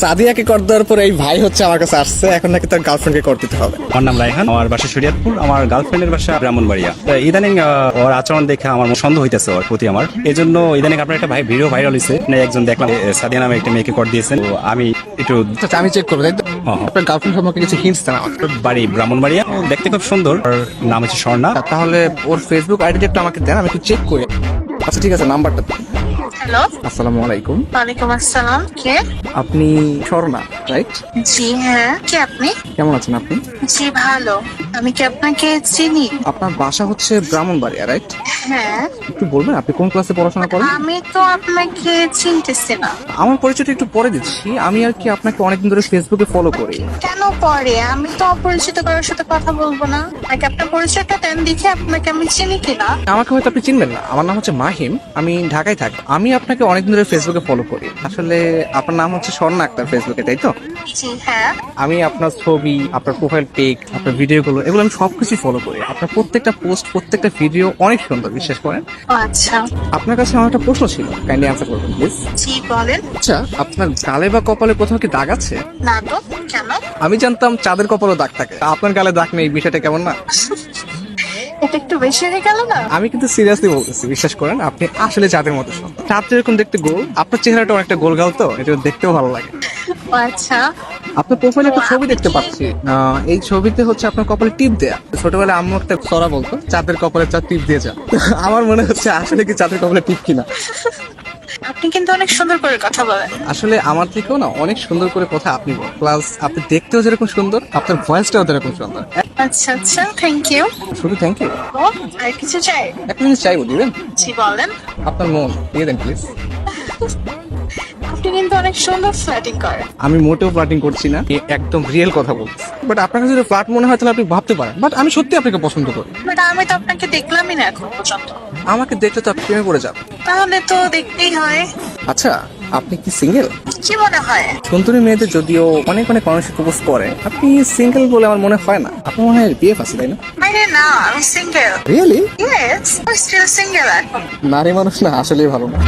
সাদিয়াকে কর দেওয়ার পর এই ভাই হচ্ছে আমার কাছে আসছে। এখন নাকি তার গার্লফ্রেন্ডকে কর দিতে হবে। আমার নাম রায়হান আমার বাসা শরিয়াতপুর আমার গার্লফ্রেন্ডের বাসা ব্রাহ্মণবাড়িয়া। ইদানিং আহ, ওর আচরণ দেখে আমার সন্দেহ হইতেছে ওর প্রতি আমার। এই জন্য ইদানিং আপনার একটা ভাই ভিডিও ভাইরাল হয়েছে মানে একজন দেখলাম সাদিয়া নামে একটা মেয়েকে কর দিয়েছেন। তো আমি একটু আচ্ছা আমি চেক করব তাই তো? হ্যাঁ, হ্যাঁ। আপনার গার্লফ্রেন্ড সম্পর্কে কিছু হিন্টস দেন আমাকে। বাড়ি ব্রাহ্মণবাড়িয়া। দেখতে খুব সুন্দর। ওর নাম হচ্ছে স্বর্ণা। তাহলে ওর ফেসবুক আইডিটা একটু আমাকে দেন আমি একটু চেক করি। আচ্ছা ঠিক আছে নাম্বারটা। হ্যালো। আসসালামু আলাইকুম। ওয়ালাইকুম আসসালাম। কে? আপনি স্বর্ণা রাইট জি হ্যাঁ। কে আপনি? কেমন আছেন আপনি? জি ভালো। আমি কি আপনাকে চিনি? আপনার বাসা হচ্ছে ব্রাহ্মণবাড়িয়া রাইট হ্যাঁ। একটু বলবেন আপনি কোন ক্লাসে পড়াশোনা করেন? আমি তো আপনাকে চিনতেছি না। আমার পরিচয়টা একটু পরে দিচ্ছি। আমি আর কি আপনাকে অনেকদিন ধরে ফেসবুকে ফলো করি। কেন পরে আমি তো অপরিচিত কারোর সাথে কথা বলব না। আগে আপনার পরিচয়টা দেন দেখে আপনাকে আমি চিনি কিনা। আমাকে হয়তো আপনি চিনবেন না। আমার নাম হচ্ছে মাহিম আমি ঢাকায় থাকি। আমি আপনাকে অনেকদিন ধরে ফেসবুকে ফলো করি। আসলে আপনার নাম হচ্ছে স্বর্ণা আক্তার ফেসবুকে তাই তো? জি হ্যাঁ। আমি আপনার ছবি আপনার প্রোফাইল পিক আপনার ভিডিওগুলো এগুলো আমি সবকিছু ফলো করি। আপনার প্রত্যেকটা পোস্ট প্রত্যেকটা ভিডিও অনেক সুন্দর বিশ্বাস করেন? আচ্ছা। আপনার কাছে আমার একটা প্রশ্ন ছিল কাইন্ডলি আনসার করবেন প্লিজ জি বলেন। আচ্ছা আপনার গালে বা কপালে কোথাও কি দাগ আছে? না তো কেন? আমি জানতাম চাঁদের কপালও দাগ থাকে। আপনার গালে দাগ নেই বিষয়টা কেমন না? এটা একটু বেশি হয়ে গেল না? আমি কিন্তু সিরিয়াসলি বলতেছি বিশ্বাস করেন আপনি আসলে চাঁদের মতো সুন্দর চাঁদ যেরকম দেখতে গোল। আপনার চেহারাটা অনেকটা গোল গাল তো এটা দেখতেও ভালো লাগে। আচ্ছা। আপনার প্রোফাইলে একটা ছবি দেখতে পাচ্ছি। আহ, এই ছবিতে হচ্ছে আপনার কপালে টিপ দেয়া। ছোটবেলায় আম্মু একটা সরা বলতো চাঁদের কপালে চাঁদ টিপ দিয়ে যা। আমার মনে হচ্ছে আসলে কি চাঁদের কপালে টিপ কিনা। আপনি কিন্তু অনেক সুন্দর করে কথা বলেন। আসলে আমার থেকেও না অনেক সুন্দর করে কথা আপনি বলেন। প্লাস আপনি দেখতেও যেরকম সুন্দর আপনার ভয়েসটাও যেরকম সুন্দর। আচ্ছা আচ্ছা থ্যাংক ইউ শুধু থ্যাংক ইউ আর কিছু চাই? একটা জিনিস চাইব দিবেন? জি বলেন। আপনার মন দিয়ে দেন প্লিজ আপনি কিন্তু অনেক সুন্দর ফ্ল্যাটিং করেন। আমি মোটেও ফ্লাটিং করছি না একদম রিয়েল কথা বলছি। বাট আপনার কাছে যদি ফ্ল্যাট মনে হয় তাহলে আপনি ভাবতে পারেন। বাট আমি সত্যি আপনাকে পছন্দ করি। বাট আমি তো আপনাকে দেখলামই না এখন পর্যন্ত। আমাকে দেখলে তো আপনি প্রেমে পড়ে যাবেন। তাহলে তো দেখতেই হয়। আচ্ছা আপনি কি সিঙ্গেল? কি মনে হয়? সুন্দরী মেয়েদের যদিও অনেক অনেক মানুষ প্রপোজ করে আপনি সিঙ্গেল বলে আমার মনে হয় না। আপনার মনে হয় বিয়ে আছে তাই না? আরে না আমি single. Really yes I still single এখন। নারী মানুষ না আসলেই ভালো না।